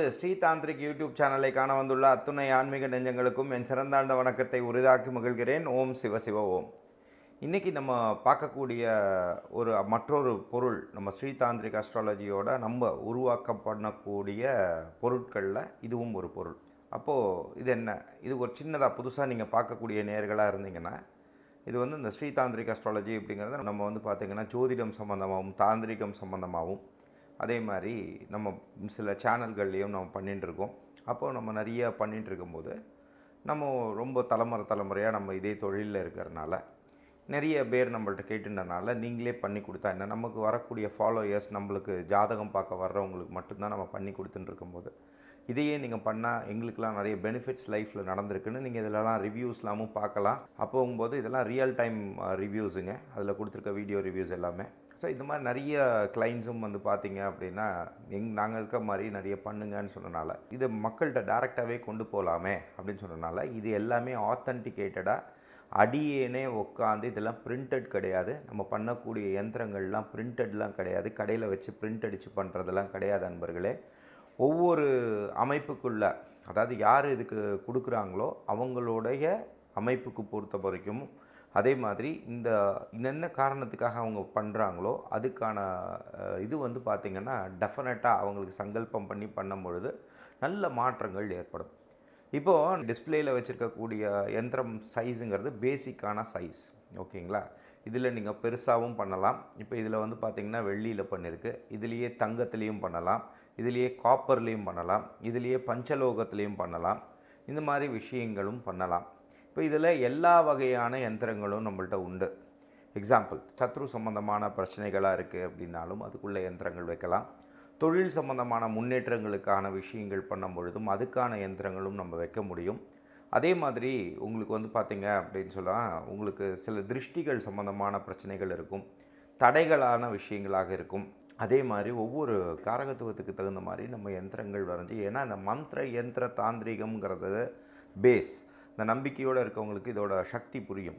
நமது ஸ்ரீதாந்திரிக் யூடியூப் சேனலை காண வந்துள்ள அத்துணை ஆன்மீக நெஞ்சங்களுக்கும் என் சிறந்தாழ்ந்த வணக்கத்தை உரிதாக்கி மகிழ்கிறேன். ஓம் சிவ சிவ ஓம். இன்னைக்கு நம்ம பார்க்கக்கூடிய ஒரு மற்றொரு பொருள் நம்ம ஸ்ரீதாந்திரிக் அஸ்ட்ராலஜியோட நம்ம உருவாக்கம் பண்ணக்கூடிய பொருட்களில் இதுவும் ஒரு பொருள். அப்போது இது என்ன? இது ஒரு சின்னதாக புதுசாக நீங்கள் பார்க்கக்கூடிய நேர்களாக இருந்தீங்கன்னா இது வந்து இந்த ஸ்ரீதாந்திரிக் அஸ்ட்ராலஜி அப்படிங்கிறத நம்ம வந்து பார்த்திங்கன்னா ஜோதிடம் சம்மந்தமாகவும் தாந்திரிகம் சம்மந்தமாகவும் அதே மாதிரி நம்ம சில சேனல்கள்லேயும் நம்ம பண்ணிட்டுருக்கோம். அப்போது நம்ம நிறைய பண்ணிகிட்டு இருக்கும்போது நம்ம ரொம்ப தலைமுறை தலைமுறையாக நம்ம இதே தொழிலில் இருக்கிறனால நிறைய பேர் நம்மள்ட்ட கேட்டுன்றனால நீங்களே பண்ணி கொடுத்தா என்ன? நமக்கு வரக்கூடிய ஃபாலோயர்ஸ் நம்மளுக்கு ஜாதகம் பார்க்க வர்றவங்களுக்கு மட்டும்தான் நம்ம பண்ணி கொடுத்துட்டு இருக்கும்போது இதையே நீங்கள் பண்ணால் எங்களுக்கெல்லாம் நிறைய பெனிஃபிட்ஸ் லைஃப்பில் நடந்திருக்குன்னு நீங்கள் இதிலலாம் ரிவ்யூஸ்லாமும் பார்க்கலாம். அப்போங்கும்போது இதெல்லாம் ரியல் டைம் ரிவ்யூஸுங்க அதில் கொடுத்துருக்க வீடியோ ரிவ்யூஸ் எல்லாமே. ஸோ இந்த மாதிரி நிறைய கிளைண்ட்ஸும் வந்து பார்த்தீங்க அப்படின்னா எங் நாங்கள் இருக்க மாதிரி நிறைய பண்ணுங்கன்னு சொன்னனால இது மக்கள்கிட்ட டேரெக்டாகவே கொண்டு போகலாமே அப்படின்னு சொன்னனால இது எல்லாமே ஆத்தன்டிகேட்டடாக அடியேனே உட்காந்து இதெல்லாம் பிரிண்டட் கிடையாது. நம்ம பண்ணக்கூடிய இயந்திரங்கள்லாம் பிரிண்டட்லாம் கிடையாது. கடையில் வச்சு பிரிண்ட் அடித்து பண்ணுறதெல்லாம் கிடையாது அன்பர்களே. ஒவ்வொரு அமைப்புக்குள்ள அதாவது யார் இதுக்கு கொடுக்குறாங்களோ அவங்களுடைய அமைப்புக்கு பொறுத்த வரைக்கும் அதே மாதிரி இந்த என்னென்ன காரணத்துக்காக அவங்க பண்ணுறாங்களோ அதுக்கான இது வந்து பார்த்திங்கன்னா டெஃபினட்டாக அவங்களுக்கு சங்கல்பம் பண்ணி பண்ணும் பொழுது நல்ல மாற்றங்கள் ஏற்படும். இப்போது டிஸ்பிளேயில் வச்சுருக்கக்கூடிய எந்திரம் சைஸுங்கிறது பேசிக்கான சைஸ் ஓகேங்களா இதில் நீங்கள் பெருசாகவும் பண்ணலாம். இப்போ இதில் வந்து பார்த்திங்கன்னா வெள்ளியில் பண்ணியிருக்கு. இதுலேயே தங்கத்துலேயும் பண்ணலாம். இதுலேயே காப்பர்லேயும் பண்ணலாம். இதுலேயே பஞ்சலோகத்துலேயும் பண்ணலாம். இந்த மாதிரி விஷயங்களும் பண்ணலாம். இப்போ இதில் எல்லா வகையான யந்திரங்களும் நம்மள்கிட்ட உண்டு. எக்ஸாம்பிள் சத்ரு சம்பந்தமான பிரச்சனைகளாக இருக்குது அப்படின்னாலும் அதுக்குள்ளே யந்திரங்கள் வைக்கலாம். தொழில் சம்பந்தமான முன்னேற்றங்களுக்கான விஷயங்கள் பண்ணும் பொழுதும் அதுக்கான யந்திரங்களும் நம்ம வைக்க முடியும். அதே மாதிரி உங்களுக்கு வந்து பார்த்தீங்க அப்படின்னு சொன்னால் உங்களுக்கு சில திருஷ்டிகள் சம்பந்தமான பிரச்சனைகள் இருக்கும். தடைகளான விஷயங்களாக இருக்கும். அதே மாதிரி ஒவ்வொரு காரகத்துவத்துக்கு தகுந்த மாதிரி நம்ம யந்திரங்கள் வரைஞ்சி ஏன்னா இந்த மந்திர யந்திர தாந்திரிகம்ங்கிறது பேஸ் இந்த நம்பிக்கையோடு இருக்கவங்களுக்கு இதோட சக்தி புரியும்.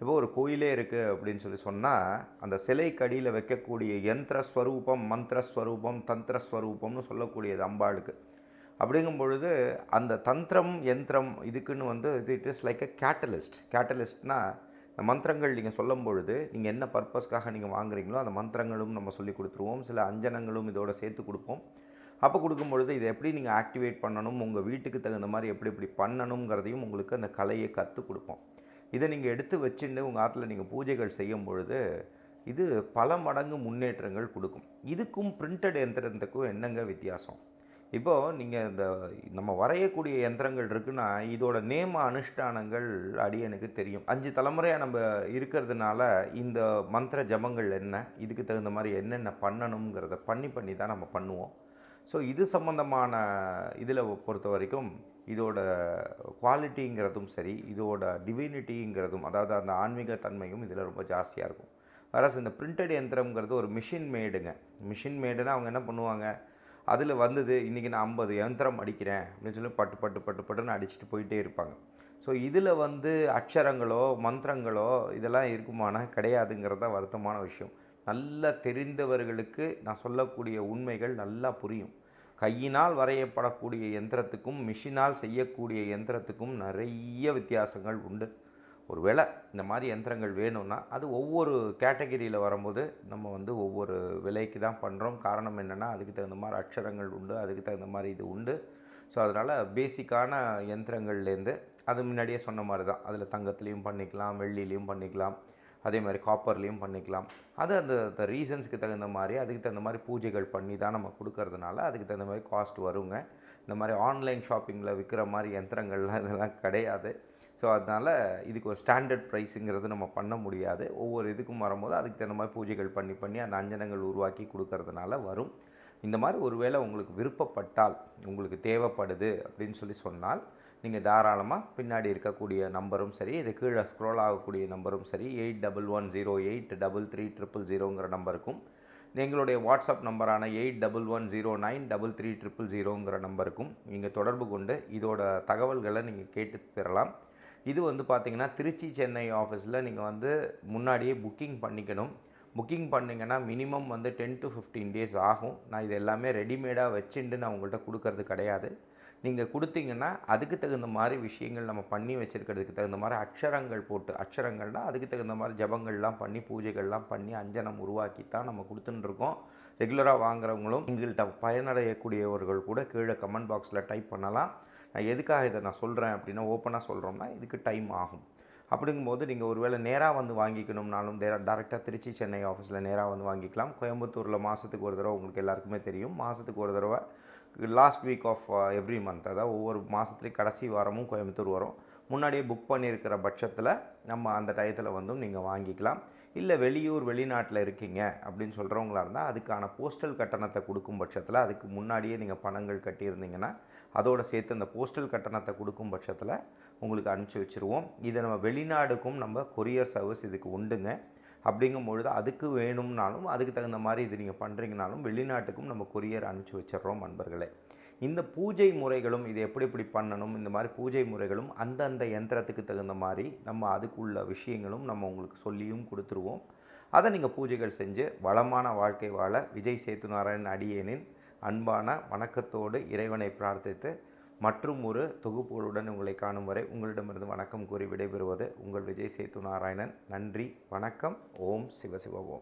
இப்போ ஒரு கோயிலே இருக்குது அப்படின்னு சொல்லி சொன்னால் அந்த சிலைக்கு அடியில் வைக்கக்கூடிய யந்திர ஸ்வரூபம் மந்திர ஸ்வரூபம் தந்திர ஸ்வரூபம்னு சொல்லக்கூடியது அம்பாளுக்கு. அப்படிங்கும் பொழுது அந்த தந்திரம் யந்திரம் இதுக்குன்னு வந்து இது it is like a catalyst கேட்டலிஸ்ட்னா இந்த மந்திரங்கள் நீங்கள் சொல்லும் பொழுது நீங்கள் என்ன பர்பஸ்க்காக நீங்கள் வாங்குறீங்களோ அந்த மந்திரங்களும் நம்ம சொல்லி கொடுத்துருவோம். சில அஞ்சனங்களும் இதோட சேர்த்து கொடுப்போம். அப்போ கொடுக்கும் பொழுது இதை எப்படி நீங்கள் ஆக்டிவேட் பண்ணணும் உங்கள் வீட்டுக்கு தகுந்த மாதிரி எப்படி எப்படி பண்ணணுங்கிறதையும் உங்களுக்கு அந்த கலையை கற்றுக் கொடுப்போம். இதை நீங்கள் எடுத்து வச்சுட்டு உங்கள் ஆற்றுல நீங்கள் பூஜைகள் செய்யும் பொழுது இது பல மடங்கு முன்னேற்றங்கள் கொடுக்கும். இதுக்கும் பிரிண்டட் எந்திரத்துக்கும் என்னங்க வித்தியாசம்? இப்போது நீங்கள் இந்த நம்ம வரையக்கூடிய யந்திரங்கள் இருக்குன்னா இதோட நேம அனுஷ்டானங்கள் அடியனுக்கு தெரியும். அஞ்சு தலைமுறையாக நம்ம இருக்கிறதுனால இந்த மந்திர ஜபங்கள் என்ன இதுக்கு தகுந்த மாதிரி என்னென்ன பண்ணணுங்கிறத பண்ணி பண்ணி தான் நம்ம பண்ணுவோம். ஸோ இது சம்மந்தமான இதில் பொறுத்த வரைக்கும் இதோட குவாலிட்டிங்கிறதும் சரி இதோட டிவினிட்டிங்கிறதும் அதாவது அந்த ஆன்மீக தன்மையும் இதில் ரொம்ப ஜாஸ்தியாக இருக்கும். வேறஸ் இந்த பிரிண்டட் யந்திரங்கிறது ஒரு மிஷின் மேடுங்க. மிஷின் மேடுனா அவங்க என்ன பண்ணுவாங்க? அதில் வந்தது இன்றைக்கி நான் ஐம்பது யந்திரம் அடிக்கிறேன் அப்படின்னு சொல்லி பட்டு பட்டு பட்டு பட்டுன்னு அடிச்சுட்டு போயிட்டே இருப்பாங்க. ஸோ இதில் வந்து அக்ஷரங்களோ மந்திரங்களோ இதெல்லாம் இருக்குமானா கிடையாதுங்கிறது தான் வருத்தமான விஷயம். நல்லா தெரிந்தவர்களுக்கு நான் சொல்லக்கூடிய உண்மைகள் நல்லா புரியும். கையினால் வரையப்படக்கூடிய யந்திரத்துக்கும் மிஷினால் செய்யக்கூடிய எந்திரத்துக்கும் நிறைய வித்தியாசங்கள் உண்டு. ஒரு விலை இந்த மாதிரி யந்திரங்கள் வேணும்னா அது ஒவ்வொரு கேட்டகிரியில் வரும்போது நம்ம வந்து ஒவ்வொரு விலைக்கு தான் பண்ணுறோம் காரணம் என்னென்னா அதுக்கு தகுந்த மாதிரி அக்ஷரங்கள் உண்டு அதுக்கு தகுந்த மாதிரி இது உண்டு. ஸோ அதனால் பேசிக்கான யந்திரங்கள்லேருந்து அது முன்னாடியே சொன்ன மாதிரி தான். அதில் தங்கத்துலேயும் பண்ணிக்கலாம் வெள்ளிலையும் பண்ணிக்கலாம் அதே மாதிரி காப்பர்லேயும் பண்ணிக்கலாம். அது அந்த அந்த ரீசன்ஸ்க்கு தகுந்த மாதிரி அதுக்கு தகுந்த மாதிரி பூஜைகள் பண்ணி தான் நம்ம கொடுக்கறதுனால அதுக்கு தகுந்த மாதிரி காஸ்ட் வருங்க. இந்த மாதிரி ஆன்லைன் ஷாப்பிங்கில் விற்கிற மாதிரி யந்திரங்கள்லாம் இதெல்லாம் கிடையாது. ஸோ அதனால் இதுக்கு ஒரு ஸ்டாண்டர்ட் ப்ரைஸுங்கிறது நம்ம பண்ண முடியாது. ஒவ்வொரு இதுக்கும் வரும்போது அதுக்கு தகுந்த மாதிரி பூஜைகள் பண்ணி பண்ணி அந்த அஞ்சனங்கள் உருவாக்கி கொடுக்கறதுனால வரும். இந்த மாதிரி ஒருவேளை உங்களுக்கு விருப்பப்பட்டால் உங்களுக்கு தேவைப்படுது அப்படின்னு சொல்லி சொன்னால் நீங்கள் தாராளமாக பின்னாடி இருக்கக்கூடிய நம்பரும் சரி இது கீழே ஸ்க்ரோல் ஆகக்கூடிய நம்பரும் சரி eight double one zero eight double three triple ஜீரோங்கிற நம்பருக்கும் எங்களுடைய WhatsApp நம்பரான eight double one zero nine double three triple ஜீரோங்கிற நம்பருக்கும் நீங்கள் தொடர்பு கொண்டு இதோட தகவல்களை நீங்கள் கேட்டு பெறலாம். இது வந்து பார்த்திங்கன்னா திருச்சி சென்னை ஆஃபீஸில் நீங்கள் வந்து முன்னாடியே புக்கிங் பண்ணிக்கணும். புக்கிங் பண்ணிங்கன்னா மினிமம் வந்து டென் டு ஃபிஃப்டீன் டேஸ் ஆகும். நான் இது எல்லாமே ரெடிமேடாக வச்சுட்டு நான் உங்கள்கிட்ட கொடுக்கறது கிடையாது. நீங்கள் கொடுத்தீங்கன்னா அதுக்கு தகுந்த மாதிரி விஷயங்கள் நம்ம பண்ணி வச்சுருக்கிறதுக்கு தகுந்த மாதிரி அக்ஷரங்கள் போட்டு அக்ஷரங்கள்னால் அதுக்கு தகுந்த மாதிரி ஜபங்கள்லாம் பண்ணி பூஜைகள்லாம் பண்ணி அஞ்சனம் உருவாக்கி தான் நம்ம கொடுத்துட்டுருக்கோம் ரெகுலராக வாங்குறவங்களும் எங்கள்கிட்ட பயனடையக்கூடியவர்கள் கூட கீழே கமெண்ட் பாக்ஸில் டைப் பண்ணலாம். நான் எதுக்காக இதை நான் சொல்கிறேன் அப்படின்னா ஓப்பனாக சொல்கிறோம்னா இதுக்கு டைம் ஆகும். அப்படிங்கும்போது நீங்கள் ஒருவேளை நேராக வந்து வாங்கிக்கணும்னாலும் டேரா டேரெக்டாக திருச்சி சென்னை ஆஃபீஸில் நேராக வந்து வாங்கிக்கலாம். கோயம்புத்தூரில் மாதத்துக்கு ஒரு தடவை உங்களுக்கு எல்லாருக்குமே தெரியும். மாதத்துக்கு ஒரு தடவை last week of every month அதாவது ஒவ்வொரு மாதத்துலேயும் கடைசி வாரமும் கோயம்புத்தூர் வரும். முன்னாடியே புக் பண்ணியிருக்கிற பட்சத்தில் நம்ம அந்த டயத்தில் வந்தும் நீங்கள் வாங்கிக்கலாம். இல்லை வெளியூர் வெளிநாட்டில் இருக்கீங்க அப்படின்னு சொல்கிறவங்களா இருந்தால் அதுக்கான போஸ்டல் கட்டணத்தை கொடுக்கும் பட்சத்தில் அதுக்கு முன்னாடியே நீங்கள் பணங்கள் கட்டியிருந்தீங்கன்னா அதோடு சேர்த்து அந்த போஸ்டல் கட்டணத்தை கொடுக்கும் பட்சத்தில் உங்களுக்கு அனுப்பிச்சி வச்சுருவோம். இதை நம்ம வெளிநாடுக்கும் நம்ம கொரியர் சர்வீஸ் இதுக்கு உண்டுங்க. அப்படிங்கும் பொழுது அதுக்கு வேணும்னாலும் அதுக்கு தகுந்த மாதிரி இது நீங்கள் பண்ணுறீங்கனாலும் வெளிநாட்டுக்கும் நம்ம கொரியர் அனுப்பிச்சி வச்சிடுறோம் நண்பர்களே. இந்த பூஜை முறைகளும் இது எப்படி எப்படி பண்ணணும் இந்த மாதிரி பூஜை முறைகளும் அந்தந்த யந்திரத்துக்கு தகுந்த மாதிரி நம்ம அதுக்குள்ள விஷயங்களும் நம்ம உங்களுக்கு சொல்லியும் கொடுத்துருவோம். அதை நீங்கள் பூஜைகள் செஞ்சு வளமான வாழ்க்கை வாழ விஜய் சேத்துநாராயணன் அடியேனின் அன்பான வணக்கத்தோடு இறைவனை பிரார்த்தித்து மற்றும் ஒரு தொகுப்புகளுடன் உங்களை காணும் வரை உங்களிடமிருந்து வணக்கம் கூறி விடைபெறுவது உங்கள் விஜய் சேத்து நாராயணன் நன்றி வணக்கம் ஓம் சிவசிவ ஓம்.